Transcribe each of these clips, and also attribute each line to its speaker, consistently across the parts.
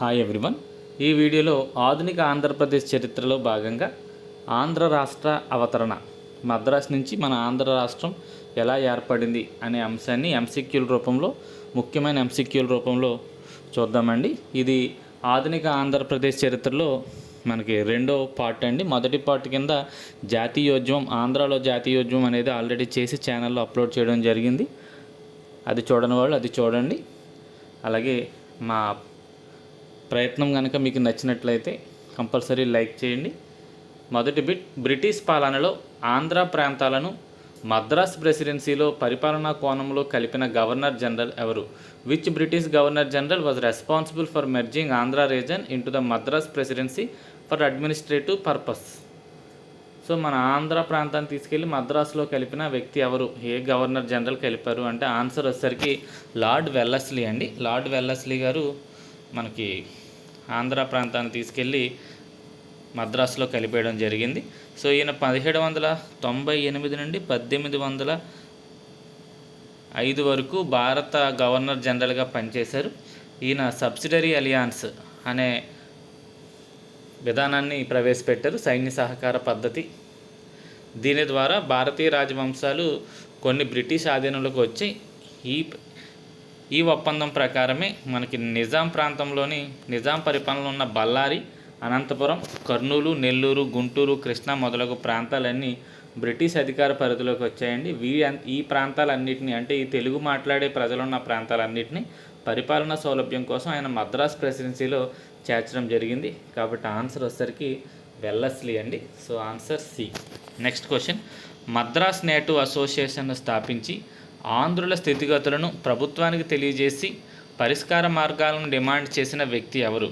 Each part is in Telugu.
Speaker 1: హాయ్ ఎవ్రీవన్ ఈ వీడియోలో ఆధునిక ఆంధ్రప్రదేశ్ చరిత్రలో భాగంగా ఆంధ్ర రాష్ట్ర అవతరణ మద్రాస్ నుంచి మన ఆంధ్ర రాష్ట్రం ఎలా ఏర్పడింది అనే అంశాన్ని ఎంసీక్యూల రూపంలో ముఖ్యమైన ఎంసీక్యూల రూపంలో చూద్దామండి. ఇది ఆధునిక ఆంధ్రప్రదేశ్ చరిత్రలో మనకి రెండో పార్ట్ అండి. మొదటి పార్ట్ కింద జాతీయోద్యమం ఆంధ్రాలో జాతీయోద్యమం అనేది ఆల్రెడీ చేసి ఛానల్లో అప్లోడ్ చేయడం జరిగింది. అది చూడని వాళ్ళు అది చూడండి. అలాగే మా ప్రయత్నం కనుక మీకు నచ్చినట్లయితే కంపల్సరీ లైక్ చేయండి. మొదటి బిట్ బ్రిటిష్ పాలనలో ఆంధ్ర ప్రాంతాలను మద్రాస్ ప్రెసిడెన్సీలో పరిపాలనా కోణంలో కలిపిన గవర్నర్ జనరల్ ఎవరు? Which British governor general was responsible for merging Andhra region in the Madras presidency for administrative purpose so మన ఆంధ్ర ప్రాంతాన్ని తీసుకెళ్ళి మద్రాసులో కలిపిన వ్యక్తి ఎవరు? ఏ గవర్నర్ జనరల్ కలిపారు? అంటే ఆన్సర్ వచ్చేసరికి లార్డ్ వెల్లస్లీ అండి. లార్డ్ వెల్లస్లీ గారు మనకి ఆంధ్ర ప్రాంతాన్ని తీసుకెళ్ళి మద్రాసులో కలిపేయడం జరిగింది. సో ఈయన పదిహేడు వందల తొంభై ఎనిమిది నుండి పద్దెనిమిది వందల ఐదు వరకు భారత గవర్నర్ జనరల్గా పనిచేశారు. ఈయన సబ్సిడరీ అలియాన్స్ అనే విధానాన్ని ప్రవేశపెట్టారు సైన్య సహకార పద్ధతి. దీని ద్వారా భారతీయ రాజవంశాలు కొన్ని బ్రిటిష్ ఆధీనంలోకి వచ్చి ఈ ఈ ఒప్పందం ప్రకారమే మనకి నిజాం ప్రాంతంలోని నిజాం పరిపాలనలో ఉన్న బళ్ళారి అనంతపురం కర్నూలు నెల్లూరు గుంటూరు కృష్ణా మొదలగు ప్రాంతాలన్నీ బ్రిటిష్ అధికార పరిధిలోకి వచ్చాయండి. వీ ఈ ప్రాంతాలన్నింటినీ అంటే ఈ తెలుగు మాట్లాడే ప్రజలున్న ప్రాంతాలన్నింటినీ పరిపాలనా సౌలభ్యం కోసం ఆయన మద్రాస్ ప్రెసిడెన్సీలో చేర్చడం జరిగింది. కాబట్టి ఆన్సర్ వచ్చేసరికి వెల్లస్లీ అండి. So answer C. Next question. Madras native అసోసియేషన్ను స్థాపించి ఆంధ్రుల స్థితిగతులను ప్రభుత్వానికి తెలియజేసి పరిష్కార మార్గాలను డిమాండ్ చేసిన వ్యక్తి ఎవరు?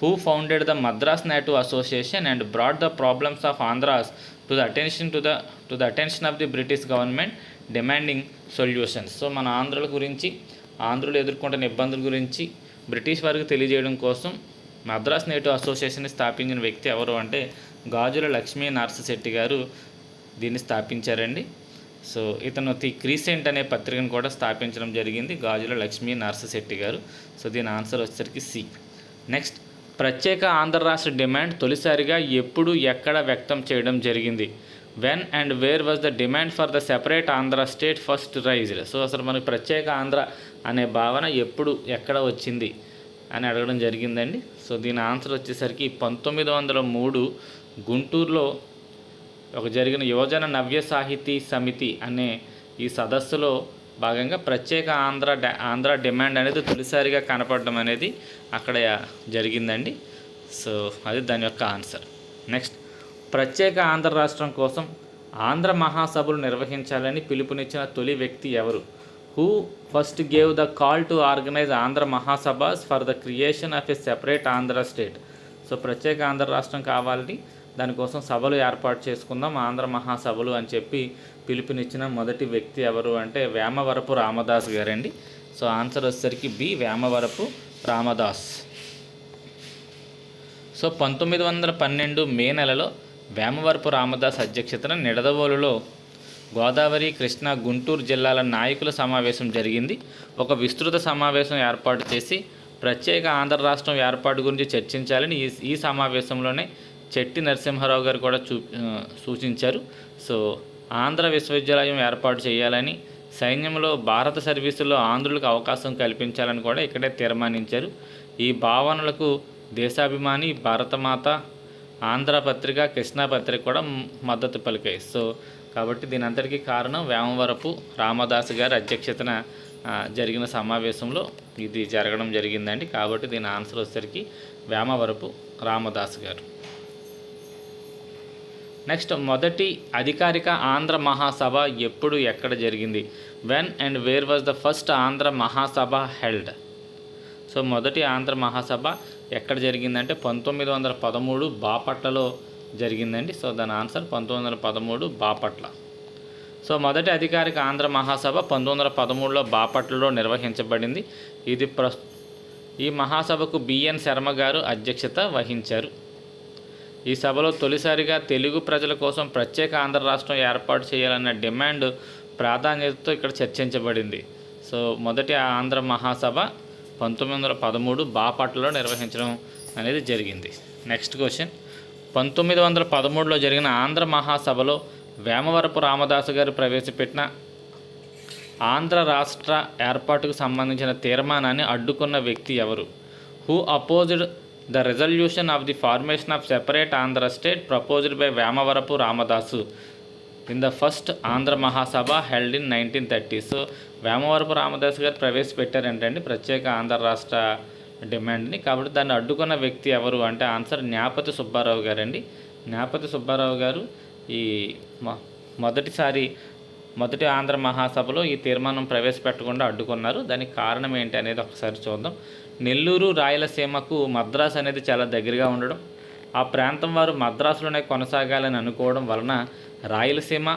Speaker 1: Who founded the Madras native association and brought the problems of Andhras to the attention to the to the attention of the British government demanding solutions so మన ఆంధ్రుల గురించి ఆంధ్రులు ఎదుర్కొంటున్న ఇబ్బందుల గురించి బ్రిటిష్ వారికి తెలియజేయడం కోసం మద్రాస్ నేటివ్ అసోసియేషన్ని స్థాపించిన వ్యక్తి ఎవరు అంటే గాజుల లక్ష్మీ నర్సశెట్టి గారు దీన్ని స్థాపించారండి. సో ఇతను ది క్రీసెంట్ అనే పత్రికను కూడా స్థాపించడం జరిగింది గాజుల లక్ష్మీ నర్సశెట్టి గారు. సో దీని ఆన్సర్ వచ్చేసరికి సి. నెక్స్ట్ ప్రత్యేక ఆంధ్ర రాష్ట్ర డిమాండ్ తొలిసారిగా ఎప్పుడు ఎక్కడ వ్యక్తం చేయడం జరిగింది? When and where was the demand for the separate Andhra state first raised? So అసలు మనకి ప్రత్యేక ఆంధ్ర అనే భావన ఎప్పుడు ఎక్కడ వచ్చింది అని అడగడం జరిగిందండి. సో దీని ఆన్సర్ వచ్చేసరికి పంతొమ్మిది వందల మూడు గుంటూరులో ఒక జరిగిన యువజన నవ్య సాహితీ సమితి అనే ఈ సదస్సులో భాగంగా ప్రత్యేక ఆంధ్ర ఆంధ్ర డిమాండ్ అనేది తొలిసారిగా కనపడడం అనేది అక్కడ జరిగిందండి. సో అది దాని యొక్క ఆన్సర్. నెక్స్ట్ ప్రత్యేక ఆంధ్ర రాష్ట్రం కోసం ఆంధ్ర మహాసభలు నిర్వహించాలని పిలుపునిచ్చిన తొలి వ్యక్తి ఎవరు? Who first gave the call to organise Andhra Mahasabhas for the creation of a separate Andhra state so ప్రత్యేక ఆంధ్ర రాష్ట్రం కావాలని దానికోసం సభలు ఏర్పాటు చేసుకుందాం ఆంధ్ర మహాసభలు అని చెప్పి పిలుపునిచ్చిన మొదటి వ్యక్తి ఎవరు అంటే వేమవరపు రామదాస్ గారండి. సో ఆన్సర్ వచ్చేసరికి బి వేమవరపు రామదాస్. సో పంతొమ్మిది వందల పన్నెండు మే నెలలో వేమవరపు రామదాస్ అధ్యక్షతన నిడదవోలులో గోదావరి కృష్ణా గుంటూరు జిల్లాల నాయకుల సమావేశం జరిగింది. ఒక విస్తృత సమావేశం ఏర్పాటు చేసి ప్రత్యేక ఆంధ్ర రాష్ట్రం ఏర్పాటు గురించి చర్చించాలని ఈ ఈ సమావేశంలోనే చెట్టి నరసింహారావు గారు కూడా చూ సూచించారు. సో ఆంధ్ర విశ్వవిద్యాలయం ఏర్పాటు చేయాలని సైన్యంలో భారత సర్వీసుల్లో ఆంధ్రులకు అవకాశం కల్పించాలని కూడా ఇక్కడే తీర్మానించారు. ఈ భావనలకు దేశాభిమాని భారతమాత ఆంధ్ర పత్రిక కృష్ణా పత్రిక కూడా మద్దతు పలికాయి. సో కాబట్టి దీని అంతటికీ కారణం వేమవరపు రామదాసు గారి అధ్యక్షతన జరిగిన సమావేశంలో ఇది జరగడం జరిగిందండి. కాబట్టి దీని ఆన్సర్ వచ్చేసరికి వేమవరపు రామదాసు గారు. నెక్స్ట్ మొదటి అధికారిక ఆంధ్ర మహాసభ ఎప్పుడు ఎక్కడ జరిగింది? When and where was the first Andhra Mahasabha held so మొదటి ఆంధ్ర మహాసభ ఎక్కడ జరిగిందంటే పంతొమ్మిది వందల పదమూడు బాపట్లలో జరిగిందండి. సో దాని ఆన్సర్ పంతొమ్మిది వందల పదమూడు బాపట్ల. సో మొదటి అధికారిక ఆంధ్ర మహాసభ పంతొమ్మిది వందల పదమూడులో బాపట్లలో నిర్వహించబడింది. ఇది ప్రస్ ఈ మహాసభకు బిఎన్ శర్మ గారు అధ్యక్షత వహించారు. ఈ సభలో తొలిసారిగా తెలుగు ప్రజల కోసం ప్రత్యేక ఆంధ్ర రాష్ట్రం ఏర్పాటు చేయాలన్న డిమాండ్ ప్రాధాన్యతతో ఇక్కడ చర్చించబడింది. సో మొదటి ఆంధ్ర మహాసభ పంతొమ్మిది వందల పదమూడు బాపట్లలో నిర్వహించడం అనేది జరిగింది. Next question. పంతొమ్మిది వందల పదమూడులో జరిగిన ఆంధ్ర మహాసభలో వేమవరపు రామదాసు గారు ప్రవేశపెట్టిన ఆంధ్ర రాష్ట్ర ఏర్పాటుకు సంబంధించిన తీర్మానాన్ని అడ్డుకున్న వ్యక్తి ఎవరు? Who opposed the resolution of the formation of separate Andhra state proposed by Vemavarapu Ramadasu in the first Andhra Mahasabha held in nineteen thirty so Vemavarapu Ramadas గారు ప్రవేశపెట్టారంటండి ప్రత్యేక ఆంధ్ర రాష్ట్ర డిమాండ్ని కాబట్టి దాన్ని అడ్డుకున్న వ్యక్తి ఎవరు అంటే ఆన్సర్ న్యాపతి సుబ్బారావు గారండి. న్యాపతి సుబ్బారావు గారు ఈ మొదటిసారి మొదటి ఆంధ్ర మహాసభలో ఈ తీర్మానం ప్రవేశపెట్టకుండా అడ్డుకున్నారు. దానికి కారణం ఏంటి అనేది ఒకసారి చూద్దాం. నెల్లూరు రాయలసీమకు మద్రాసు అనేది చాలా దగ్గరగా ఉండడం ఆ ప్రాంతం వారు మద్రాసులోనే కొనసాగాలని అనుకోవడం వలన రాయలసీమ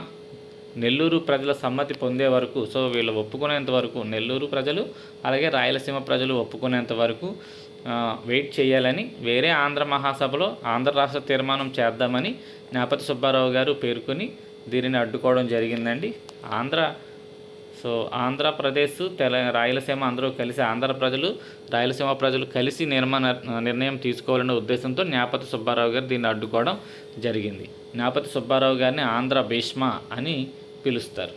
Speaker 1: నెల్లూరు ప్రజల సమ్మతి పొందే వరకు సో వీళ్ళు ఒప్పుకునేంత వరకు నెల్లూరు ప్రజలు అలాగే రాయలసీమ ప్రజలు ఒప్పుకునేంత వరకు వెయిట్ చేయాలని వేరే ఆంధ్ర మహాసభలో ఆంధ్ర రాష్ట్ర తీర్మానం చేద్దామని నేపతి సుబ్బారావు గారు పేర్కొని దీనిని అడ్డుకోవడం జరిగిందండి. ఆంధ్ర సో ఆంధ్రప్రదేశ్ తెల రాయలసీమ అందరూ కలిసి ఆంధ్ర ప్రజలు రాయలసీమ ప్రజలు కలిసి నిర్మాణ నిర్ణయం తీసుకోవాలనే ఉద్దేశంతో న్యాపతి సుబ్బారావు గారు దీన్ని అడ్డుకోవడం జరిగింది. న్యాపతి సుబ్బారావు గారిని ఆంధ్ర భీష్మ అని పిలుస్తారు.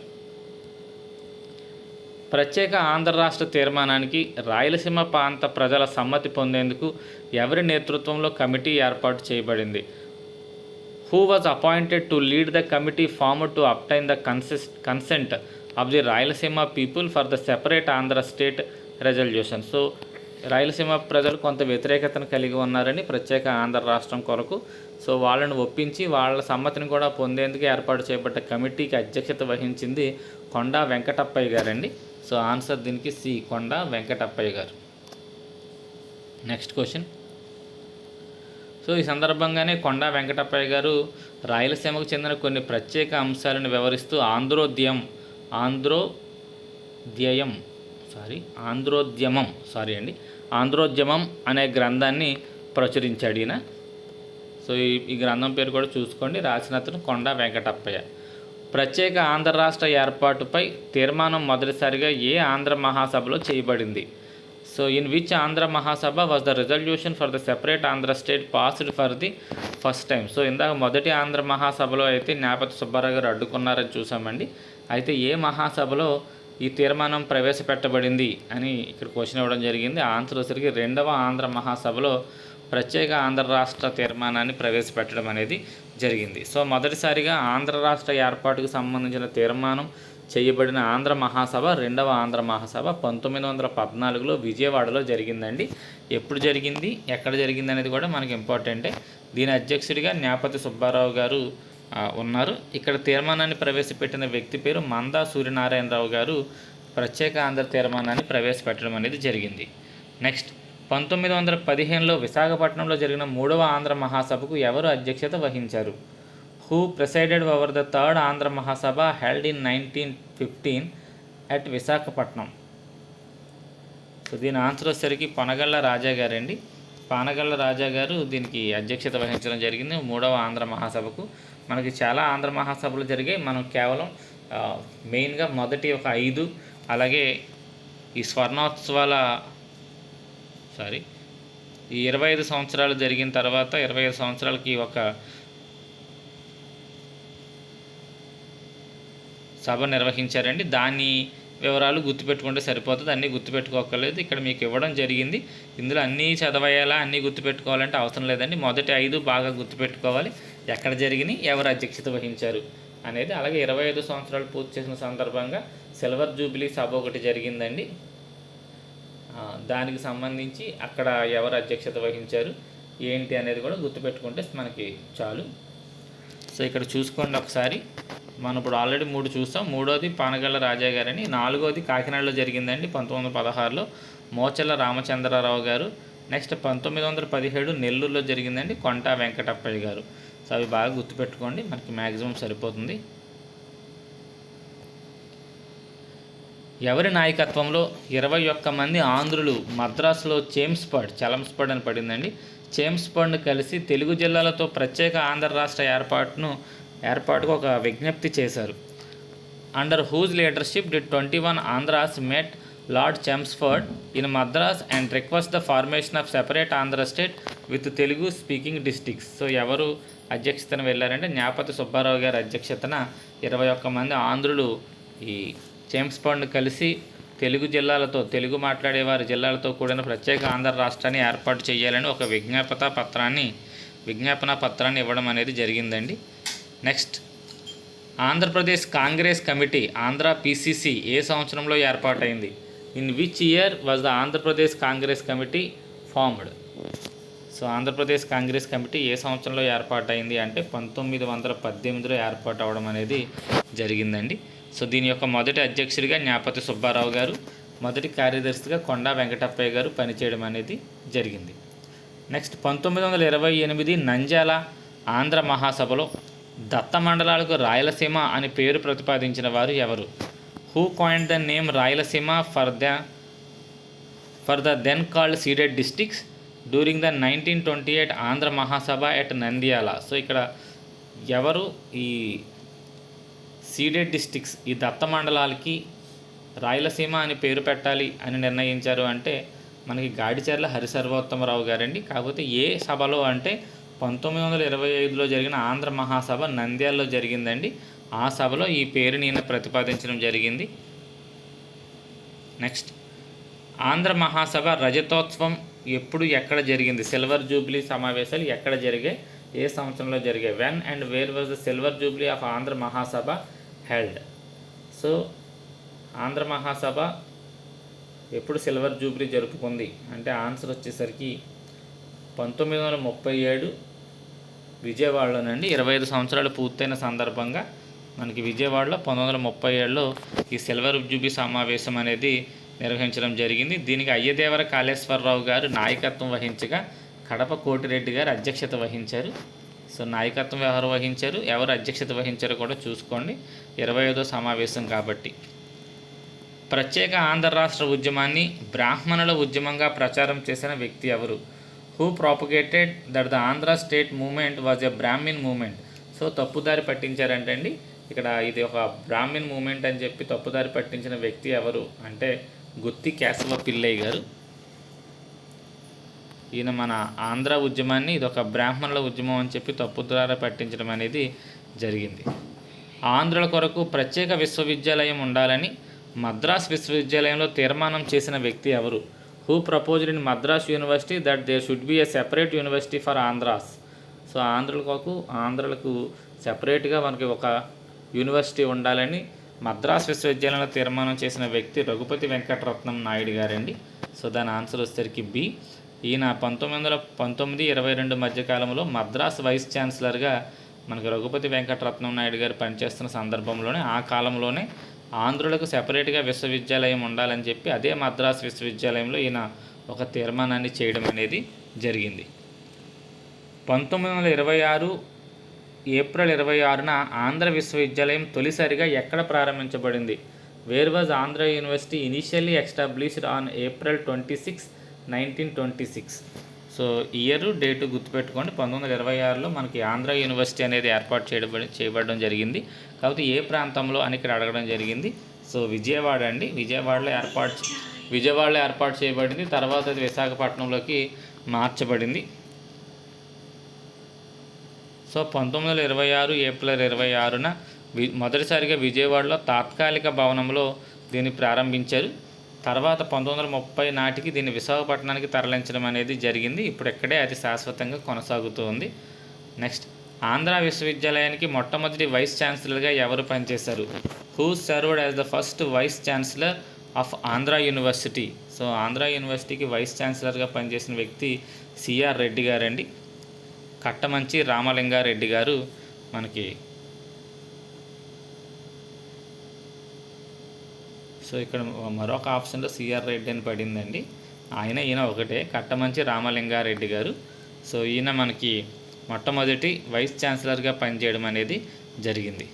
Speaker 1: ప్రత్యేక ఆంధ్ర రాష్ట్ర తీర్మానానికి రాయలసీమ ప్రాంత ప్రజల సమ్మతి పొందేందుకు ఎవరి నేతృత్వంలో కమిటీ ఏర్పాటు చేయబడింది? Who was appointed to lead the committee form to obtain the consensus consent of the Rayalaseema people for the separate Andhra state resolution. So Rayalaseema ప్రజలు కొంత వ్యతిరేకతను కలిగి ఉన్నారని ప్రత్యేక ఆంధ్ర రాష్ట్రం కొరకు. సో వాళ్ళని ఒప్పించి వాళ్ళ సమ్మతిని కూడా పొందేందుకు ఏర్పాటు చేయబడ్డ కమిటీకి అధ్యక్షత వహించింది కొండా వెంకటప్పయ్య గారండి. సో ఆన్సర్ దీనికి సి కొండా వెంకటప్పయ్య గారు. Next question. సో ఈ సందర్భంగానే కొండా వెంకటప్పయ్య గారు రాయలసీమకు చెందిన కొన్ని ప్రత్యేక అంశాలను వివరిస్తూ ఆంధ్రోద్యమం ఆంధ్రోద్యయం. సారీ ఆంధ్రోద్యమం. సారీ అండి. ఆంధ్రోద్యమం అనే గ్రంథాన్ని ప్రచురించాడు ఈయన. సో ఈ ఈ గ్రంథం పేరు కూడా చూసుకోండి. రాసిన అతను కొండ వెంకటప్పయ్య. ప్రత్యేక ఆంధ్ర రాష్ట్ర ఏర్పాటుపై తీర్మానం మొదటిసారిగా ఏ ఆంధ్ర మహాసభలో చేయబడింది? So in which Andhra Mahasabha was the resolution for the separate Andhra state passed for the first time so ఇందాక మొదటి ఆంధ్ర మహాసభలో అయితే నేపథ్య సుబ్బారావు గారు అడ్డుకున్నారని చూసామండి. అయితే ఏ మహాసభలో ఈ తీర్మానం ప్రవేశపెట్టబడింది అని ఇక్కడ క్వశ్చన్ ఇవ్వడం జరిగింది. ఆన్సర్ వచ్చరికి రెండవ ఆంధ్ర మహాసభలో ప్రత్యేక ఆంధ్ర రాష్ట్ర తీర్మానాన్ని ప్రవేశపెట్టడం అనేది జరిగింది. సో మొదటిసారిగా ఆంధ్ర రాష్ట్ర ఏర్పాటుకు సంబంధించిన తీర్మానం చేయబడిన ఆంధ్ర మహాసభ రెండవ ఆంధ్ర మహాసభ పంతొమ్మిది వందల పద్నాలుగులో విజయవాడలో జరిగిందండి. ఎప్పుడు జరిగింది ఎక్కడ జరిగింది అనేది కూడా మనకి ఇంపార్టెంటే. దీని అధ్యక్షుడిగా న్యాపతి సుబ్బారావు గారు ఉన్నారు. ఇక్కడ తీర్మానాన్ని ప్రవేశపెట్టిన వ్యక్తి పేరు మందా సూర్యనారాయణరావు గారు ప్రత్యేక ఆంధ్ర తీర్మానాన్ని ప్రవేశపెట్టడం అనేది జరిగింది. నెక్స్ట్ పంతొమ్మిది వందల పదిహేనులో విశాఖపట్నంలో జరిగిన మూడవ ఆంధ్ర మహాసభకు ఎవరు అధ్యక్షత వహించారు? Who presided over the third Andhra Mahasabha held in nineteen fifteen at Visakhapatnam so దీని ఆన్సర్ వచ్చేసరికి పనగళ్ళ రాజా గారండి. పానగళ్ళ రాజా గారు దీనికి అధ్యక్షత వహించడం జరిగింది. మూడవ ఆంధ్ర మహాసభకు మనకి చాలా ఆంధ్ర మహాసభలు జరిగాయి. మనం కేవలం మెయిన్గా మొదటి ఒక ఐదు అలాగే ఈ స్వర్ణోత్సవాల సారీ ఈ ఇరవై ఐదు సంవత్సరాలు జరిగిన తర్వాత ఇరవై ఐదు సంవత్సరాలకి ఒక సభ నిర్వహించారండి. దాని వివరాలు గుర్తుపెట్టుకుంటే సరిపోతుంది. అన్నీ గుర్తుపెట్టుకోకర్లేదు ఇక్కడ మీకు ఇవ్వడం జరిగింది. ఇందులో అన్నీ చదవేయాలా అన్నీ గుర్తుపెట్టుకోవాలంటే అవసరం లేదండి. మొదటి ఐదు బాగా గుర్తుపెట్టుకోవాలి. ఎక్కడ జరిగినాయి ఎవరు అధ్యక్షత వహించారు అనేది. అలాగే ఇరవై ఐదు సంవత్సరాలు పూర్తి చేసిన సందర్భంగా సిల్వర్ జూబిలీ సభ ఒకటి జరిగిందండి. దానికి సంబంధించి అక్కడ ఎవరు అధ్యక్షత వహించారు ఏంటి అనేది కూడా గుర్తుపెట్టుకుంటే మనకి చాలు. సో ఇక్కడ చూసుకోండి ఒకసారి. మనం ఇప్పుడు ఆల్రెడీ మూడు చూస్తాం. మూడోది పానగళ్ళ రాజా గారని. నాలుగోది కాకినాడలో జరిగిందండి పంతొమ్మిది వందల పదహారులో. మోచల్ల రామచంద్రరావు గారు. నెక్స్ట్ పంతొమ్మిది వందల పదిహేడు నెల్లూరులో జరిగిందండి కొంటా వెంకటప్పయ్య గారు. సో అవి బాగా గుర్తుపెట్టుకోండి. మనకి మ్యాక్సిమం సరిపోతుంది. ఎవరి నాయకత్వంలో ఇరవై ఒక్క మంది ఆంధ్రులు మద్రాసులో చేమ్స్పడ్ చలంస్పడ్ అని పడిందండి. చేమ్స్పడ్ను కలిసి తెలుగు జిల్లాలతో ప్రత్యేక ఆంధ్ర రాష్ట్ర ఏర్పాటును ఏర్పాటుకు ఒక విజ్ఞప్తి చేశారు. Under whose leadership the twenty one Andhras met Lord Chelmsford in Madras and request the formation of separate Andhra state with Telugu speaking districts so ఎవరు అధ్యక్షతన వెళ్ళారంటే న్యాపతి సుబ్బారావు గారి అధ్యక్షతన ఇరవై ఒక్క మంది ఆంధ్రులు ఈ చెమ్స్ఫర్డ్ను కలిసి తెలుగు జిల్లాలతో తెలుగు మాట్లాడేవారి జిల్లాలతో కూడిన ప్రత్యేక ఆంధ్ర రాష్ట్రాన్ని ఏర్పాటు చేయాలని ఒక విజ్ఞాపత పత్రాన్ని విజ్ఞాపన పత్రాన్ని ఇవ్వడం అనేది జరిగిందండి. Next. Andhra Pradesh Congress committee Andhra PCC ఏ సంవత్సరంలో ఏర్పాటైంది? In which year was the Andhra Pradesh Congress committee formed? So Andhra Pradesh Congress committee ఏ సంవత్సరంలో ఏర్పాటైంది అంటే పంతొమ్మిది వందల పద్దెనిమిదిలో ఏర్పాటు అవడం అనేది జరిగిందండి. సో దీని యొక్క మొదటి అధ్యక్షుడిగా జ్ఞాపతి సుబ్బారావు గారు మొదటి కార్యదర్శిగా కొండా వెంకటప్పయ్య గారు పనిచేయడం అనేది జరిగింది. నెక్స్ట్ పంతొమ్మిది వందల ఇరవై ఎనిమిది నంజాల ఆంధ్ర మహాసభలో దత్త మండలాలకు రాయలసీమ అని పేరు ప్రతిపాదించిన వారు ఎవరు? Who coined the name Rayalaseema for the for the then called ceded districts during the nineteen twenty eight Andhra Mahasabha at Nandyala? So ఇక్కడ ఎవరు ఈ సీడెడ్ డిస్టిక్స్ ఈ దత్త మండలాలకి రాయలసీమ అని పేరు పెట్టాలి అని నిర్ణయించారు అంటే మనకి గాడిచెర్ల హరిసర్వోత్తమరావు గారండి. కాకపోతే ఏ సభలో అంటే పంతొమ్మిది వందల ఇరవై ఐదులో జరిగిన ఆంధ్ర మహాసభ నంద్యాలలో జరిగిందండి. ఆ సభలో ఈ పేరుని ఈయన ప్రతిపాదించడం జరిగింది. నెక్స్ట్ ఆంధ్ర మహాసభ రజతోత్సవం ఎప్పుడు ఎక్కడ జరిగింది? సిల్వర్ జూబ్లీ సమావేశాలు ఎక్కడ జరిగాయి? ఏ సంవత్సరంలో జరిగాయి? When and where was the silver jubilee of Andhra Mahasabha held? So Andhra Mahasabha ఎప్పుడు సిల్వర్ జూబ్లీ జరుపుకుంది? అంటే ఆన్సర్ వచ్చేసరికి పంతొమ్మిది వందల ముప్పై ఏడు విజయవాడలోనండి ఇరవై ఐదు సంవత్సరాలు పూర్తయిన సందర్భంగా మనకి విజయవాడలో పంతొమ్మిది వందల ముప్పై ఏడులో ఈ సిల్వర్ జూబీ సమావేశం అనేది నిర్వహించడం జరిగింది. దీనికి అయ్యదేవర కాళేశ్వరరావు గారు నాయకత్వం వహించగా కడప కోటిరెడ్డి గారు అధ్యక్షత వహించారు. సో నాయకత్వం ఎవరు వహించారు? ఎవరు అధ్యక్షత వహించారో కూడా చూసుకోండి. ఇరవై ఐదో సమావేశం కాబట్టి. ప్రత్యేక ఆంధ్ర రాష్ట్ర ఉద్యమాన్ని బ్రాహ్మణుల ఉద్యమంగా ప్రచారం చేసిన వ్యక్తి ఎవరు? Who propagated that the Andhra state movement was a Brahmin movement so తప్పుదారి పట్టించారంటే అండి ఇక్కడ ఇది ఒక బ్రాహ్మిన్ మూమెంట్ అని చెప్పి తప్పుదారి పట్టించిన వ్యక్తి ఎవరు అంటే గుత్తి కేశవ పిల్లయ్య గారు. ఈయన మన ఆంధ్ర ఉద్యమాన్ని ఇది ఒక బ్రాహ్మణుల ఉద్యమం అని చెప్పి తప్పుదారి పట్టించడం అనేది జరిగింది. ఆంధ్రుల కొరకు ప్రత్యేక విశ్వవిద్యాలయం ఉండాలని మద్రాస్ విశ్వవిద్యాలయంలో తీర్మానం చేసిన వ్యక్తి ఎవరు? Who proposed in Madras university that there should be a separate university for Andhras so ఆంధ్రులకు ఆంధ్రులకు సెపరేట్గా మనకి ఒక యూనివర్సిటీ ఉండాలని మద్రాస్ విశ్వవిద్యాలయంలో తీర్మానం చేసిన వ్యక్తి రఘుపతి వెంకటరత్నం నాయుడు గారండి. సో దాని ఆన్సర్ వచ్చేసరికి బి ఈయన పంతొమ్మిది వందల పంతొమ్మిది ఇరవై రెండు మధ్యకాలంలో మద్రాస్ వైస్ ఛాన్సలర్గా మనకి రఘుపతి వెంకటరత్నం నాయుడు గారు పనిచేస్తున్న సందర్భంలోనే ఆ కాలంలోనే ఆంధ్రులకు సెపరేట్గా విశ్వవిద్యాలయం ఉండాలని చెప్పి అదే మద్రాస్ విశ్వవిద్యాలయంలో ఈయన ఒక తీర్మానాన్ని చేయడం అనేది జరిగింది. పంతొమ్మిది వందల ఇరవై ఆరు ఏప్రిల్ ఇరవై ఆరున ఆంధ్ర విశ్వవిద్యాలయం తొలిసారిగా ఎక్కడ ప్రారంభించబడింది? Where was Andhra university initially established on April twenty six nineteen twenty six. So year date గుర్తుపెట్టుకోండి. పంతొమ్మిది వందల ఇరవై ఆరులో మనకి ఆంధ్ర యూనివర్సిటీ అనేది ఏర్పాటు చేయబడి చేయబడడం జరిగింది. కాబట్టి ఏ ప్రాంతంలో అని ఇక్కడ అడగడం జరిగింది. సో విజయవాడ అండి. విజయవాడలో ఏర్పాటు విజయవాడలో ఏర్పాటు చేయబడింది. తర్వాత అది విశాఖపట్నంలోకి మార్చబడింది. సో పంతొమ్మిది వందల ఇరవై ఆరు ఏప్రిల్ ఇరవై ఆరున వి మొదటిసారిగా విజయవాడలో తాత్కాలిక భవనంలో దీన్ని ప్రారంభించారు. తర్వాత పంతొమ్మిది వందల ముప్పై నాటికి దీన్ని విశాఖపట్నానికి తరలించడం అనేది జరిగింది. ఇప్పుడు ఇక్కడే అది శాశ్వతంగా కొనసాగుతూ ఉంది. నెక్స్ట్ ఆంధ్ర విశ్వవిద్యాలయానికి మొట్టమొదటి వైస్ ఛాన్సలర్గా ఎవరు పనిచేశారు? Who served as the first vice chancellor of Andhra university. So Andhra యూనివర్సిటీకి వైస్ ఛాన్సలర్గా పనిచేసిన వ్యక్తి సిఆర్ రెడ్డి గారండి. కట్టమంచి రామలింగారెడ్డి గారు మనకి సో ఇక్కడ మరొక ఆప్షన్లో సిఆర్ రెడ్డి అని పడిందండి. ఆయన ఈయన ఒకటే. కట్టమంచి రామలింగారెడ్డి గారు. సో ఈయన మనకి మొట్టమొదటి వైస్ ఛాన్సలర్గా పనిచేయడం అనేది జరిగింది.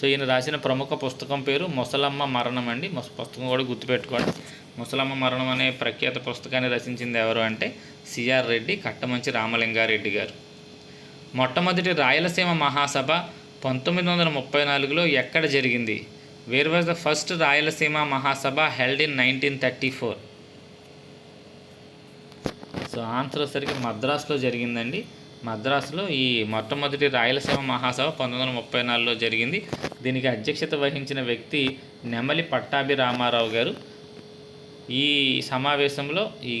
Speaker 1: సో ఈయన రాసిన ప్రముఖ పుస్తకం పేరు ముసలమ్మ మరణం అండి. పుస్తకం కూడా గుర్తుపెట్టుకోండి. ముసలమ్మ మరణం అనే ప్రఖ్యాత పుస్తకాన్ని రచించింది ఎవరు అంటే సిఆర్ రెడ్డి కట్టమంచి రామలింగారెడ్డి గారు. మొట్టమొదటి రాయలసీమ మహాసభ పంతొమ్మిది వందల ముప్పై నాలుగులో ఎక్కడ జరిగింది? Where was the first Rayalaseema Mahasabha held in nineteen thirty four so answer వచ్చేసరికి మద్రాసులో జరిగిందండి. మద్రాసులో ఈ మొట్టమొదటి రాయలసీమ మహాసభ పంతొమ్మిది వందల ముప్పై నాలుగులో జరిగింది. దీనికి అధ్యక్షత వహించిన వ్యక్తి నెమలి పట్టాభి రామారావు గారు. ఈ సమావేశంలో ఈ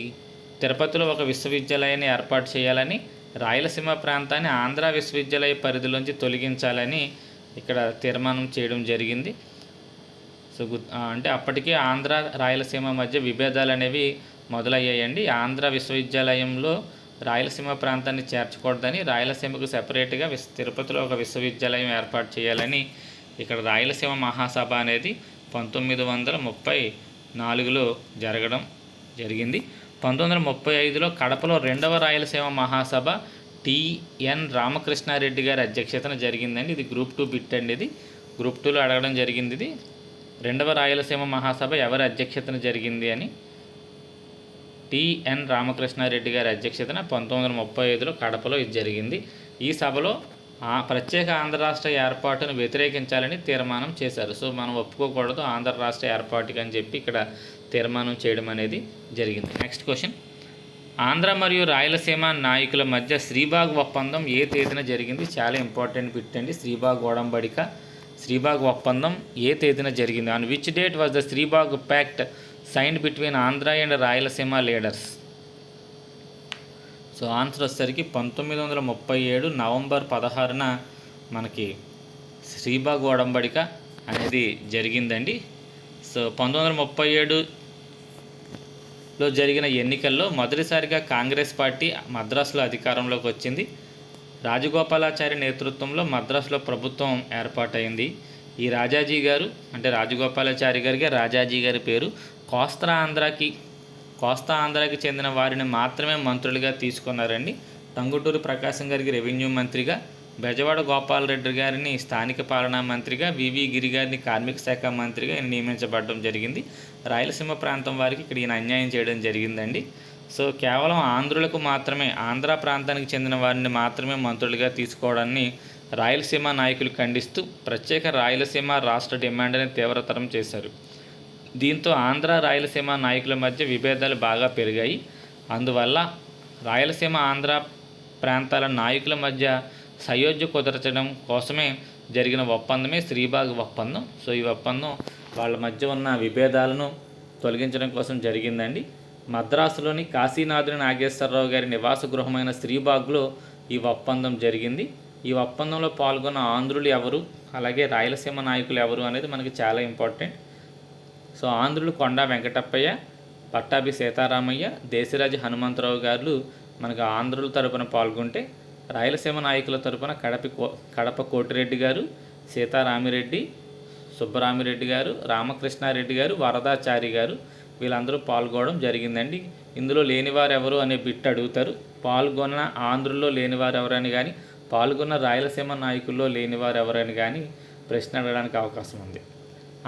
Speaker 1: తిరుపతిలో ఒక విశ్వవిద్యాలయాన్ని ఏర్పాటు చేయాలని రాయలసీమ ప్రాంతాన్ని ఆంధ్ర విశ్వవిద్యాలయ పరిధిలోంచి తొలగించాలని ఇక్కడ తీర్మానం చేయడం జరిగింది. సో గు- అంటే అప్పటికే ఆంధ్ర రాయలసీమ మధ్య విభేదాలు అనేవి మొదలయ్యాయండి. ఆంధ్ర విశ్వవిద్యాలయంలో రాయలసీమ ప్రాంతాన్ని చేర్చకూడదని రాయలసీమకు సెపరేట్గా విస్ తిరుపతిలో ఒక విశ్వవిద్యాలయం ఏర్పాటు చేయాలని ఇక్కడ రాయలసీమ మహాసభ అనేది పంతొమ్మిది వందల ముప్పై నాలుగులో జరగడం జరిగింది. పంతొమ్మిది వందల ముప్పై ఐదులో కడపలో రెండవ రాయలసీమ మహాసభ టిఎన్ రామకృష్ణారెడ్డి గారి అధ్యక్షతన జరిగిందండి. ఇది గ్రూప్ టూ బిట్ అండి ఇది. గ్రూప్ టూలో అడగడం జరిగింది ఇది. రెండవ రాయలసీమ మహాసభ ఎవరి అధ్యక్షతన జరిగింది అని టిఎన్ రామకృష్ణారెడ్డి గారి అధ్యక్షతన పంతొమ్మిది వందల ముప్పై ఐదులో కడపలో ఇది జరిగింది. ఈ సభలో ఆ ప్రత్యేక ఆంధ్ర రాష్ట్ర ఏర్పాటును వ్యతిరేకించాలని తీర్మానం చేశారు. సో మనం ఒప్పుకోకూడదు ఆంధ్ర రాష్ట్ర ఏర్పాటుకి అని చెప్పి ఇక్కడ తీర్మానం చేయడం అనేది జరిగింది. నెక్స్ట్ క్వశ్చన్ ఆంధ్ర మరియు రాయలసీమ నాయకుల మధ్య శ్రీబాగ్ ఒప్పందం ఏ తేదీన జరిగింది? చాలా ఇంపార్టెంట్ బిట్ అండి. శ్రీబాగ్ ఓడంబడిక శ్రీబాగ్ ఒప్పందం ఏ తేదీన జరిగింది? On which date was the Sribagh pact signed between Andhra and Rayalaseema leaders so answer వచ్చేసరికి పంతొమ్మిది వందల ముప్పై ఏడు నవంబర్ పదహారున మనకి శ్రీబాగ్ ఒడంబడిక అనేది జరిగిందండి. సో పంతొమ్మిది వందల ముప్పై ఏడులో జరిగిన ఎన్నికల్లో మొదటిసారిగా కాంగ్రెస్ పార్టీ మద్రాసులో అధికారంలోకి వచ్చింది. రాజగోపాలాచారి నేతృత్వంలో మద్రాసులో ప్రభుత్వం ఏర్పాటైంది. ఈ రాజాజీ గారు అంటే రాజగోపాలాచారి గారికి రాజాజీ గారి పేరు కోస్తా ఆంధ్రాకి కోస్తా ఆంధ్రాకి చెందిన వారిని మాత్రమే మంత్రులుగా తీసుకున్నారండి. టంగుటూరు ప్రకాశం గారికి రెవెన్యూ మంత్రిగా బెజవాడ గోపాలరెడ్డి గారిని స్థానిక పాలనా మంత్రిగా వివి గిరి గారిని కార్మిక శాఖ మంత్రిగా నియమించబడడం జరిగింది. రాయలసీమ ప్రాంతం వారికి ఇక్కడ ఈయన అన్యాయం చేయడం జరిగిందండి. సో కేవలం ఆంధ్రులకు మాత్రమే ఆంధ్ర ప్రాంతానికి చెందిన వారిని మాత్రమే మంత్రులుగా తీసుకోవడాన్ని రాయలసీమ నాయకులు ఖండిస్తూ ప్రత్యేక రాయలసీమ రాష్ట్ర డిమాండ్ని తీవ్రతరం చేశారు. దీంతో ఆంధ్ర రాయలసీమ నాయకుల మధ్య విభేదాలు బాగా పెరిగాయి. అందువల్ల రాయలసీమ ఆంధ్ర ప్రాంతాల నాయకుల మధ్య సయోధ్య కుదర్చడం కోసమే జరిగిన ఒప్పందమే శ్రీబాగ్ ఒప్పందం. సో ఈ ఒప్పందం వాళ్ళ మధ్య ఉన్న విభేదాలను తొలగించడం కోసం జరిగిందండి. మద్రాసులోని కాశీనాథుని నాగేశ్వరరావు గారి నివాస గృహమైన శ్రీబాగ్లో ఈ ఒప్పందం జరిగింది. ఈ ఒప్పందంలో పాల్గొన్న ఆంధ్రులు ఎవరు? అలాగే రాయలసీమ నాయకులు ఎవరు అనేది మనకి చాలా ఇంపార్టెంట్. సో ఆంధ్రులు కొండా వెంకటప్పయ్య పట్టాభి సీతారామయ్య దేశరాజు హనుమంతరావు గారు మనకు ఆంధ్రుల తరపున పాల్గొంటే రాయలసీమ నాయకుల తరపున కడప కో కడప కోటిరెడ్డి గారు సీతారామిరెడ్డి సుబ్బరామిరెడ్డి గారు రామకృష్ణారెడ్డి గారు వరదాచారి గారు వీళ్ళందరూ పాల్గొనడం జరిగిందండి. ఇందులో లేనివారు ఎవరు అనే బిట్ అడుగుతారు. పాల్గొన్న ఆంధ్రుల్లో లేనివారు ఎవరని కానీ పాల్గొన్న రాయలసీమ నాయకుల్లో లేనివారు ఎవరని కానీ ప్రశ్న అడగడానికి అవకాశం ఉంది.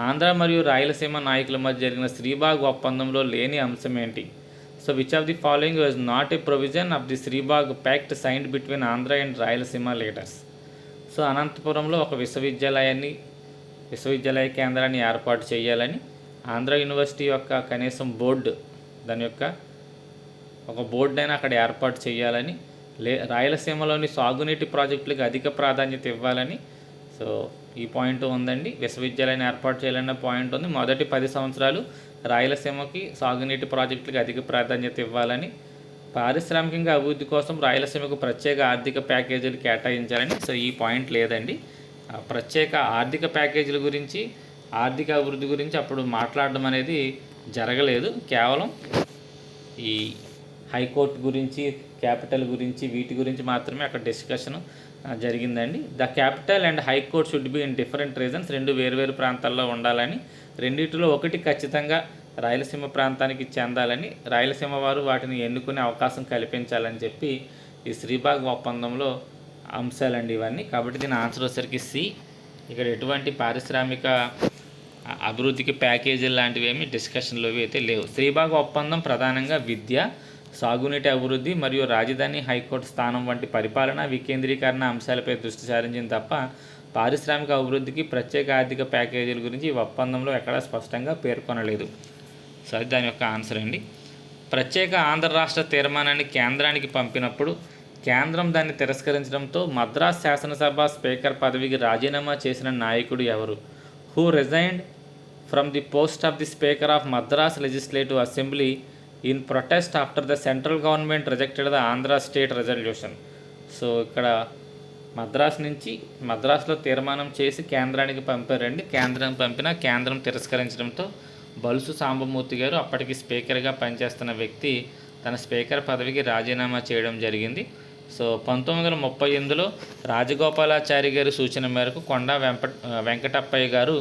Speaker 1: ఆంధ్ర మరియు రాయలసీమ నాయకుల మధ్య జరిగిన శ్రీబాగ్ ఒప్పందంలో లేని అంశం ఏంటి? So which of the following was not a provision of the Sribagh pact signed between Andhra and Rayalaseema leaders so అనంతపురంలో ఒక విశ్వవిద్యాలయాన్ని విశ్వవిద్యాలయ కేంద్రాన్ని ఏర్పాటు చేయాలని ఆంధ్ర యూనివర్సిటీ యొక్క కనీసం బోర్డు దాని యొక్క ఒక బోర్డు అయినా అక్కడ ఏర్పాటు చేయాలని లే రాయలసీమలోని సాగునీటి ప్రాజెక్టులకు అధిక ప్రాధాన్యత ఇవ్వాలని సో ఈ పాయింట్ ఉందండి. విశ్వవిద్యాలయాన్ని ఏర్పాటు చేయాలన్న పాయింట్ ఉంది. మొదటి పది సంవత్సరాలు రాయలసీమకి సాగునీటి ప్రాజెక్టులకు అధిక ప్రాధాన్యత ఇవ్వాలని పారిశ్రామికంగా అభివృద్ధి కోసం రాయలసీమకు ప్రత్యేక ఆర్థిక ప్యాకేజీలు కేటాయించాలని సో ఈ పాయింట్ లేదండి. ఆ ప్రత్యేక ఆర్థిక ప్యాకేజీల గురించి ఆర్థిక అభివృద్ధి గురించి అప్పుడు మాట్లాడడం అనేది జరగలేదు. కేవలం ఈ హైకోర్టు గురించి క్యాపిటల్ గురించి వీటి గురించి మాత్రమే అక్కడ డిస్కషన్ జరిగిందండి. The capital and high court should be in different regions. రెండు వేరువేరు ప్రాంతాల్లో ఉండాలని రెండింటిలో ఒకటి ఖచ్చితంగా రాయలసీమ ప్రాంతానికి చెందాలని రాయలసీమ వారు వాటిని ఎన్నుకునే అవకాశం కల్పించాలని చెప్పి ఈ శ్రీబాగ్ ఒప్పందంలో అంశాలండి ఇవన్నీ. కాబట్టి దీని ఆన్సర్ వచ్చేసరికి సి. ఇక్కడ ఎటువంటి పారిశ్రామిక అభివృద్ధికి ప్యాకేజీలు లాంటివి ఏమి డిస్కషన్లు అయితే లేవు. శ్రీబాగ్ ఒప్పందం ప్రధానంగా విద్య సాగునీటి అభివృద్ధి మరియు రాజధాని హైకోర్టు స్థానం వంటి పరిపాలన వికేంద్రీకరణ అంశాలపై దృష్టి సారించింది తప్ప పారిశ్రామిక అభివృద్ధికి ప్రత్యేక ఆర్థిక ప్యాకేజీల గురించి ఈ ఒప్పందంలో ఎక్కడా స్పష్టంగా పేర్కొనలేదు. సో దాని యొక్క ఆన్సర్ అండి. ప్రత్యేక ఆంధ్ర రాష్ట్ర తీర్మానాన్ని కేంద్రానికి పంపినప్పుడు కేంద్రం దాన్ని తిరస్కరించడంతో మద్రాస్ శాసనసభ స్పీకర్ పదవికి రాజీనామా చేసిన నాయకుడు ఎవరు? Who resigned from the post of the speaker of Madras legislative assembly in protest after the central government rejected the Andhra state resolution so ఇక్కడ మద్రాస్ నుంచి మద్రాసులో తీర్మానం చేసి కేంద్రానికి పంపారండి. కేంద్రం పంపిన కేంద్రం తిరస్కరించడంతో బలుసు సాంబమూర్తి గారు అప్పటికి స్పీకర్గా పనిచేస్తున్న వ్యక్తి తన స్పీకర్ పదవికి రాజీనామా చేయడం జరిగింది. సో పంతొమ్మిది వందల ముప్పై ఎనిమిదిలో రాజగోపాలాచారి గారి సూచన మేరకు కొండా వెంప వెంకటప్పయ్య గారు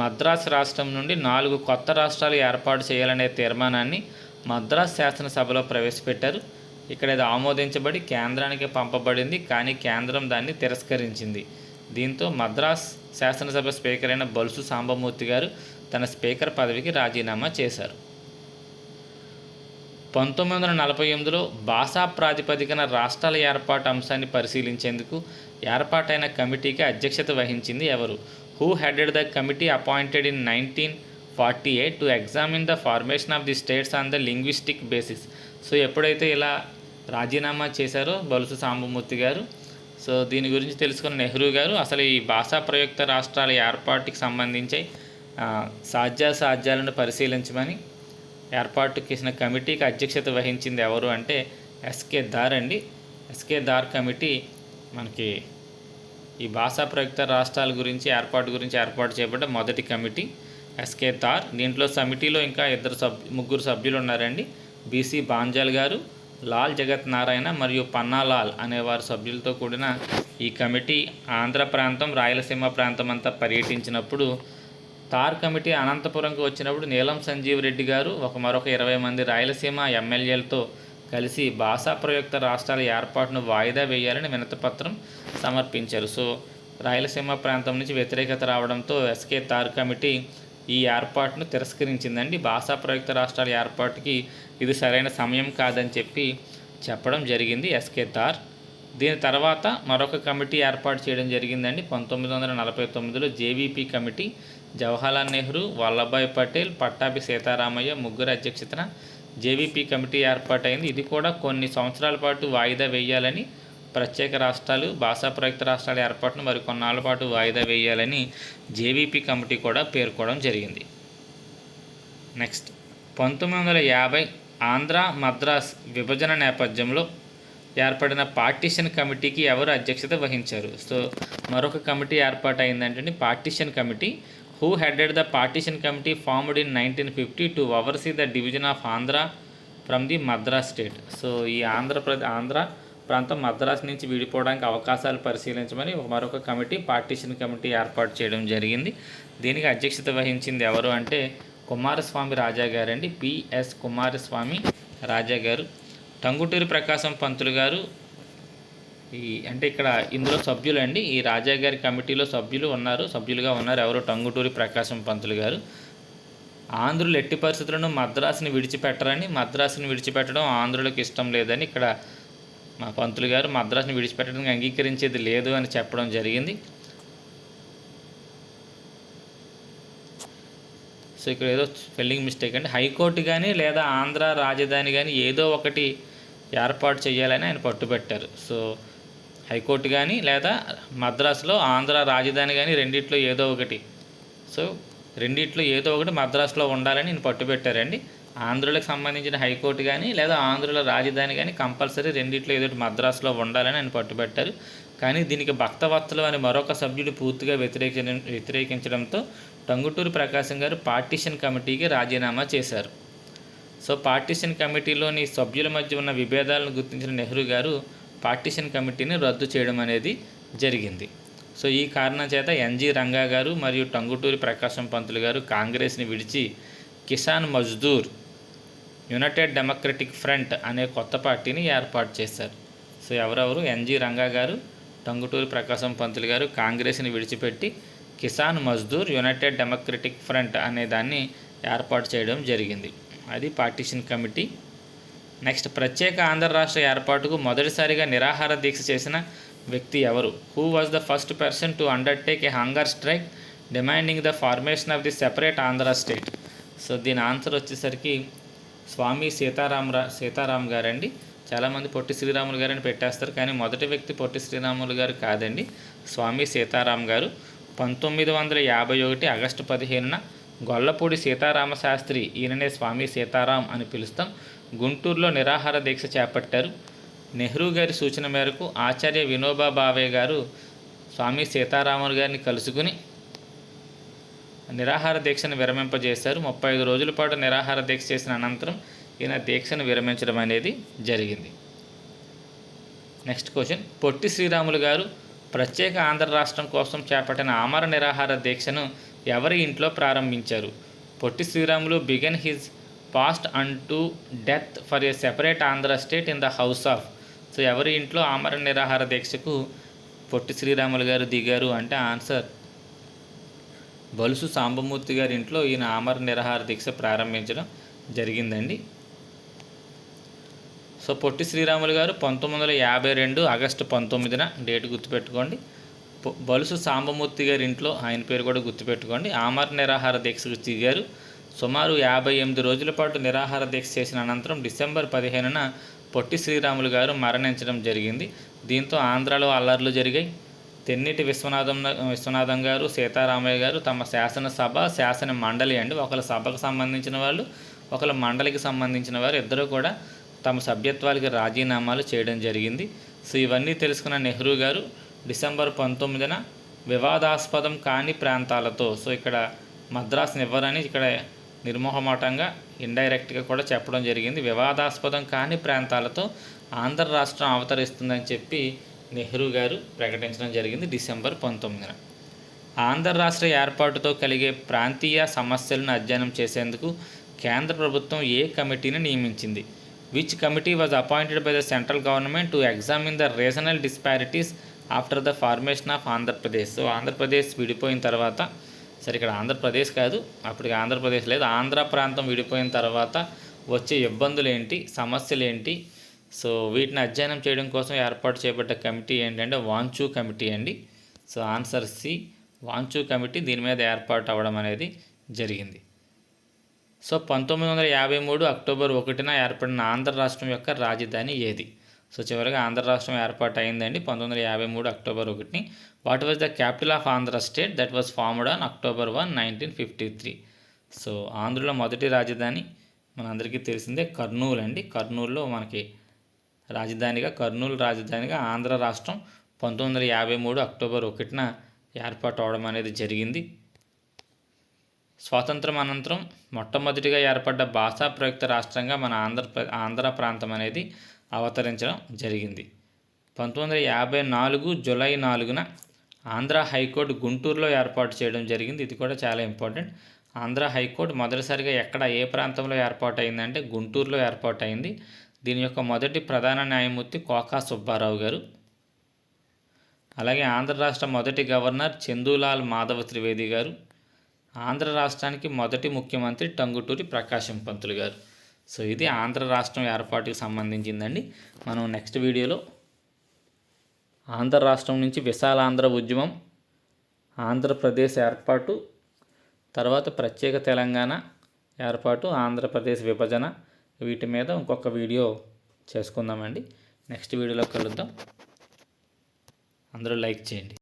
Speaker 1: మద్రాస్ రాష్ట్రం నుండి నాలుగు కొత్త రాష్ట్రాలు ఏర్పాటు చేయాలనే తీర్మానాన్ని మద్రాస్ శాసనసభలో ప్రవేశపెట్టారు. ఇక్కడ ఇది ఆమోదించబడి కేంద్రానికి పంపబడింది కానీ కేంద్రం దాన్ని తిరస్కరించింది. దీంతో మద్రాస్ శాసనసభ స్పీకర్ అయిన బొలుసు సాంబమూర్తి గారు తన స్పీకర్ పదవికి రాజీనామా చేశారు. పంతొమ్మిది వందల నలభై ఎనిమిదిలో భాషా ప్రాతిపదికన రాష్ట్రాల ఏర్పాటు అంశాన్ని పరిశీలించేందుకు ఏర్పాటైన కమిటీకి అధ్యక్షత వహించింది ఎవరు? Who headed the committee appointed in nineteen forty eight to examine the formation of the states on the linguistic basis so ఎప్పుడైతే ఇలా రాజీనామా చేశారో బొలుసు సాంబమూర్తి గారు సో దీని గురించి తెలుసుకున్న నెహ్రూ గారు అసలు ఈ భాషా ప్రయుక్త రాష్ట్రాల ఏర్పాటుకి సంబంధించి సాధ్యాసాధ్యాలను పరిశీలించమని ఏర్పాటు చేసిన కమిటీకి అధ్యక్షత వహించింది ఎవరు అంటే ఎస్కే దార్ అండి. ఎస్కే దార్ కమిటీ మనకి ఈ భాషా ప్రయుక్త రాష్ట్రాల గురించి ఏర్పాటు గురించి ఏర్పాటు చేయబడ్డ మొదటి కమిటీ ఎస్కే దార్. దీంట్లో సమిటీలో ఇంకా ఇద్దరు సబ్ ముగ్గురు సభ్యులు ఉన్నారండి. బీసీ బాంజాల్ గారు లాల్ జగత్ నారాయణ మరియు పన్నాలాల్ అనేవారు సభ్యులతో కూడిన ఈ కమిటీ ఆంధ్ర ప్రాంతం రాయలసీమ ప్రాంతం అంతా పర్యటించినప్పుడు తార్ కమిటీ అనంతపురంకు వచ్చినప్పుడు నీలం సంజీవ్ రెడ్డి గారు ఒక మరొక ఇరవై మంది రాయలసీమ ఎమ్మెల్యేలతో కలిసి భాషా ప్రయుక్త రాష్ట్రాల ఏర్పాటును వాయిదా వేయాలని వినతిపత్రం సమర్పించారు. సో రాయలసీమ ప్రాంతం నుంచి వ్యతిరేకత రావడంతో ఎస్కే తార్ కమిటీ ఈ ఏర్పాటును తిరస్కరించిందండి. భాషా ప్రయుక్త రాష్ట్రాల ఏర్పాటుకి ఇది సరైన సమయం కాదని చెప్పి చెప్పడం జరిగింది ఎస్కే తార్. దీని తర్వాత మరొక కమిటీ ఏర్పాటు చేయడం జరిగిందండి. పంతొమ్మిది వందల నలభై తొమ్మిదిలో జేవీపీ కమిటీ జవహర్లాల్ నెహ్రూ వల్లభాయ్ పటేల్ పట్టాభి సీతారామయ్య ముగ్గురు అధ్యక్షతన జేవీపీ కమిటీ ఏర్పాటైంది. ఇది కూడా కొన్ని సంవత్సరాల పాటు వాయిదా వేయాలని ప్రత్యేక రాష్ట్రాలు భాషా ప్రయుక్త రాష్ట్రాల ఏర్పాటును మరి కొన్నాళ్ళ పాటు వాయిదా వేయాలని జేవీపీ కమిటీ కూడా పేర్కోవడం జరిగింది. నెక్స్ట్ పంతొమ్మిది వందల యాభై ఆంధ్ర మద్రాస్ విభజన నేపథ్యంలో ఏర్పడిన పార్టీషన్ కమిటీకి ఎవరు అధ్యక్షత వహించారు? సో మరొక కమిటీ ఏర్పాటు అయిందంటే partition committee who headed the partition committee formed in nineteen fifty two oversee the division of Andhra from the Madras state so ఈ ఆంధ్రప్రదేశ్ ఆంధ్ర ప్రాంతం మద్రాస్ నుంచి విడిపోవడానికి అవకాశాలు పరిశీలించమని మరొక కమిటీ పార్టీషన్ కమిటీ ఏర్పాటు చేయడం జరిగింది. దీనికి అధ్యక్షత వహించింది ఎవరు అంటే కుమారస్వామి రాజా గారండి. పిఎస్ కుమారస్వామి రాజా గారు. టంగుటూరి ప్రకాశం పంతులు గారు ఈ అంటే ఇక్కడ ఇందులో సభ్యులు అండి. ఈ రాజా గారి కమిటీలో సభ్యులు ఉన్నారు. సభ్యులుగా ఉన్నారు ఎవరు? టంగుటూరి ప్రకాశం పంతులు గారు. ఆంధ్రులు ఎట్టి పరిస్థితులను మద్రాసుని విడిచిపెట్టరని మద్రాసుని విడిచిపెట్టడం ఆంధ్రులకు ఇష్టం లేదని ఇక్కడ మా పంతులు గారు మద్రాసుని విడిచిపెట్టడానికి అంగీకరించేది లేదు అని చెప్పడం జరిగింది. సో ఇక్కడ ఏదో స్పెల్లింగ్ మిస్టేక్ అండి. హైకోర్టు కానీ లేదా ఆంధ్ర రాజధాని కానీ ఏదో ఒకటి ఏర్పాటు చేయాలని ఆయన పట్టుబట్టారు. సో హైకోర్టు కానీ లేదా మద్రాసులో ఆంధ్ర రాజధాని కానీ రెండిట్లో ఏదో ఒకటి. సో రెండిట్లో ఏదో ఒకటి మద్రాసులో ఉండాలని నేను పట్టుబెట్టారండి. ఆంధ్రులకు సంబంధించిన హైకోర్టు కానీ లేదా ఆంధ్రుల రాజధాని కానీ కంపల్సరీ రెండిట్లో ఏదో మద్రాసులో ఉండాలని ఆయన పట్టుబెట్టారు. కానీ దీనికి భక్తవత్సలు అనే మరొక సభ్యుడు పూర్తిగా వ్యతిరేకించడం వ్యతిరేకించడంతో టంగుటూరు ప్రకాశం గారు పార్టీషన్ కమిటీకి రాజీనామా చేశారు. సో పార్టీషన్ కమిటీలోని సభ్యుల మధ్య ఉన్న విభేదాలను గుర్తించిన నెహ్రూ గారు పార్టీషన్ కమిటీని రద్దు చేయడం అనేది జరిగింది. సో ఈ కారణం చేత ఎన్జి రంగా గారు మరియు టంగుటూరి ప్రకాశం పంతులు గారు కాంగ్రెస్ని విడిచి Kisan Mazdoor United Democratic Front అనే కొత్త పార్టీని ఏర్పాటు చేశారు. సో ఎవరెవరు? ఎన్జి రంగా గారు టంగుటూరి ప్రకాశం పంతులు గారు కాంగ్రెస్ని విడిచిపెట్టి Kisan Mazdoor United Democratic Front అనే దాన్ని ఏర్పాటు చేయడం జరిగింది. అది పార్టీషన్ కమిటీ నెక్స్ట్ ప్రత్యేక ఆంధ్ర రాష్ట్ర ఏర్పాటుకు మొదటిసారిగా నిరాహార దీక్ష చేసిన వ్యక్తి ఎవరు? Who was the first person to undertake a hunger strike demanding the formation of the separate Andhra state so దీని ఆన్సర్ వచ్చేసరికి స్వామి సీతారామరా సీతారాం గారండి. చాలామంది పొట్టి శ్రీరాములు గారని పెట్టేస్తారు కానీ మొదటి వ్యక్తి పొట్టి శ్రీరాములు గారు కాదండి. స్వామి సీతారాం గారు పంతొమ్మిది వందల యాభై ఒకటి ఆగస్టు పదిహేనున గొల్లపూడి సీతారామ శాస్త్రి ఈయననే స్వామి సీతారాం అని పిలుస్తాం. గుంటూరులో నిరాహార దీక్ష చేపట్టారు. నెహ్రూ గారి సూచన మేరకు ఆచార్య వినోబా భావే గారు స్వామి సీతారాములు గారిని కలుసుకుని నిరాహార దీక్షను విరమింపజేశారు. ముప్పై ఐదు రోజుల పాటు నిరాహార దీక్ష చేసిన అనంతరం ఈయన దీక్షను విరమించడం అనేది జరిగింది. Next question. పొట్టి శ్రీరాములు గారు ప్రత్యేక ఆంధ్ర రాష్ట్రం కోసం చేపట్టిన ఆమర నిరాహార దీక్షను ఎవరి ఇంట్లో ప్రారంభించారు? Potti Sriramulu began his fast unto to death for a separate Andhra state in the house of so ఎవరి ఇంట్లో ఆమర నిరాహార దీక్షకు పొట్టి శ్రీరాములు గారు దిగారు అంటే ఆన్సర్. బలుసు సాంబమూర్తి గారి ఇంట్లో ఈయన ఆమర నిరాహార దీక్ష ప్రారంభించడం జరిగిందండి. సో పొట్టి శ్రీరాములు గారు పంతొమ్మిది వందల యాభై రెండు ఆగస్టు పంతొమ్మిదిన డేట్ గుర్తుపెట్టుకోండి. పొ- బలుసు సాంబమూర్తి గారి ఇంట్లో ఆయన పేరు కూడా గుర్తుపెట్టుకోండి. ఆమర నిరాహార దీక్షకు దిగారు. సుమారు యాభై ఎనిమిది రోజుల పాటు నిరాహార దీక్ష చేసిన అనంతరం డిసెంబర్ పదిహేనున పొట్టి శ్రీరాములు గారు మరణించడం జరిగింది. దీంతో ఆంధ్రాలో అల్లర్లు జరిగాయి. తెన్నిటి విశ్వనాథం విశ్వనాథం గారు సీతారామయ్య గారు తమ శాసనసభ శాసన మండలి అండి. ఒకళ్ళ సభకు సంబంధించిన వాళ్ళు ఒకళ్ళ మండలికి సంబంధించిన వారు ఇద్దరు కూడా తమ సభ్యత్వాలకి రాజీనామాలు చేయడం జరిగింది. సో ఇవన్నీ తెలుసుకున్న నెహ్రూ గారు డిసెంబర్ పంతొమ్మిదిన వివాదాస్పదం కాని ప్రాంతాలతో సో ఇక్కడ మద్రాసుని ఇవ్వరని ఇక్కడ నిర్మోహమాటంగా ఇండైరెక్ట్గా కూడా చెప్పడం జరిగింది. వివాదాస్పదం కాని ప్రాంతాలతో ఆంధ్ర రాష్ట్రం అవతరిస్తుందని చెప్పి నెహ్రూ గారు ప్రకటించడం జరిగింది డిసెంబర్ పంతొమ్మిదిన. ఆంధ్ర రాష్ట్ర ఏర్పాటుతో కలిగే ప్రాంతీయ సమస్యలను అధ్యయనం చేసేందుకు కేంద్ర ప్రభుత్వం ఏ కమిటీని నియమించింది? Which committee was appointed by the central government to examine the regional disparities after the formation of Andhra Pradesh so Andhra Pradesh విడిపోయిన తర్వాత సరే ఇక్కడ ఆంధ్రప్రదేశ్ కాదు అప్పటికి ఆంధ్రప్రదేశ్ లేదు ఆంధ్ర ప్రాంతం విడిపోయిన తర్వాత వచ్చే ఇబ్బందులు ఏంటి సమస్యలు ఏంటి సో వీటిని అధ్యయనం చేయడం కోసం ఏర్పాటు చేయబడ్డ కమిటీ ఏంటంటే వాంచూ కమిటీ అండి. So answer C Wanchoo committee దీని మీద ఏర్పాటు అవ్వడం అనేది జరిగింది. సో పంతొమ్మిది వందల యాభై మూడు అక్టోబర్ ఒకటిన ఏర్పడిన ఆంధ్ర రాష్ట్రం యొక్క రాజధాని ఏది? సో చివరిగా ఆంధ్ర రాష్ట్రం ఏర్పాటు అయిందండి పంతొమ్మిది వందల యాభై మూడు అక్టోబర్ ఒకటిని. What was the capital of Andhra state that was formed on October one nineteen fifty three. So ఆంధ్రలో మొదటి రాజధాని మనందరికీ తెలిసిందే కర్నూలు అండి. కర్నూలులో మనకి రాజధానిగా కర్నూలు రాజధానిగా ఆంధ్ర రాష్ట్రం పంతొమ్మిది వందల యాభై మూడు అక్టోబర్ ఒకటిన ఏర్పాటు అవడం అనేది జరిగింది. స్వాతంత్రం అనంతరం మొట్టమొదటిగా ఏర్పడ్డ భాషా ప్రయుక్త రాష్ట్రంగా మన ఆంధ్ర ఆంధ్ర ప్రాంతం అనేది అవతరించడం జరిగింది. పంతొమ్మిది వందల యాభై నాలుగు జూలై నాలుగున ఆంధ్ర హైకోర్టు గుంటూరులో ఏర్పాటు చేయడం జరిగింది. ఇది కూడా చాలా ఇంపార్టెంట్. ఆంధ్ర హైకోర్టు మొదటిసారిగా ఎక్కడ ఏ ప్రాంతంలో ఏర్పాటు అయిందంటే గుంటూరులో ఏర్పాటు అయింది దీని యొక్క మొదటి ప్రధాన న్యాయమూర్తి కోకా సుబ్బారావు గారు. అలాగే ఆంధ్ర రాష్ట్ర మొదటి గవర్నర్ చందూలాల్ మాధవ త్రివేది గారు. ఆంధ్ర రాష్ట్రానికి మొదటి ముఖ్యమంత్రి టంగుటూరి ప్రకాశం పంతులు గారు. సో ఇది ఆంధ్ర రాష్ట్రం ఏర్పాటుకి సంబంధించిందండి. మనం నెక్స్ట్ వీడియోలో ఆంధ్ర రాష్ట్రం నుంచి విశాలాంధ్ర ఉద్యమం ఆంధ్రప్రదేశ్ ఏర్పాటు తర్వాత ప్రత్యేక తెలంగాణ ఏర్పాటు ఆంధ్రప్రదేశ్ విభజన వీటి మీద ఇంకొక వీడియో చేసుకుందామండి. నెక్స్ట్ వీడియోలో కలుద్దాం. అందరూ లైక్ చేయండి.